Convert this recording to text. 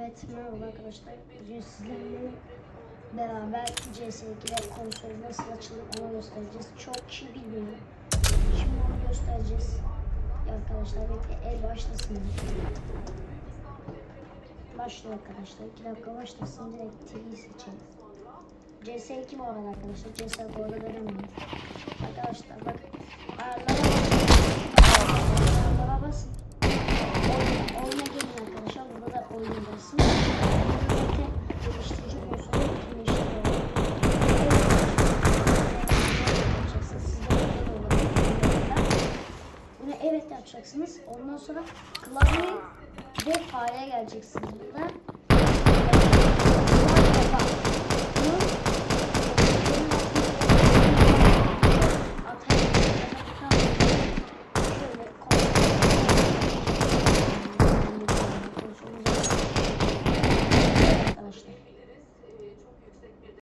Evet merhaba arkadaşlar. Bugün sizlerle beraber CS2'de konsol nasıl açılır onu göstereceğiz. Çok kişi bilmiyor. Şimdi onu göstereceğiz. Arkadaşlar bekle el başlasın. Başlıyor arkadaşlar. 2 dakika başlasın direkt TV seçelim. CS2 bu arada arkadaşlar. CS bu arada veremiyorum. Da oyun basın. Birlikte geliştirici konsolu etkinleştiriyor. Yapacaksınız. Sizde böyle de olabilir. Bunu evet yapacaksınız. Ondan sonra klavye ve fareye geleceksiniz burada.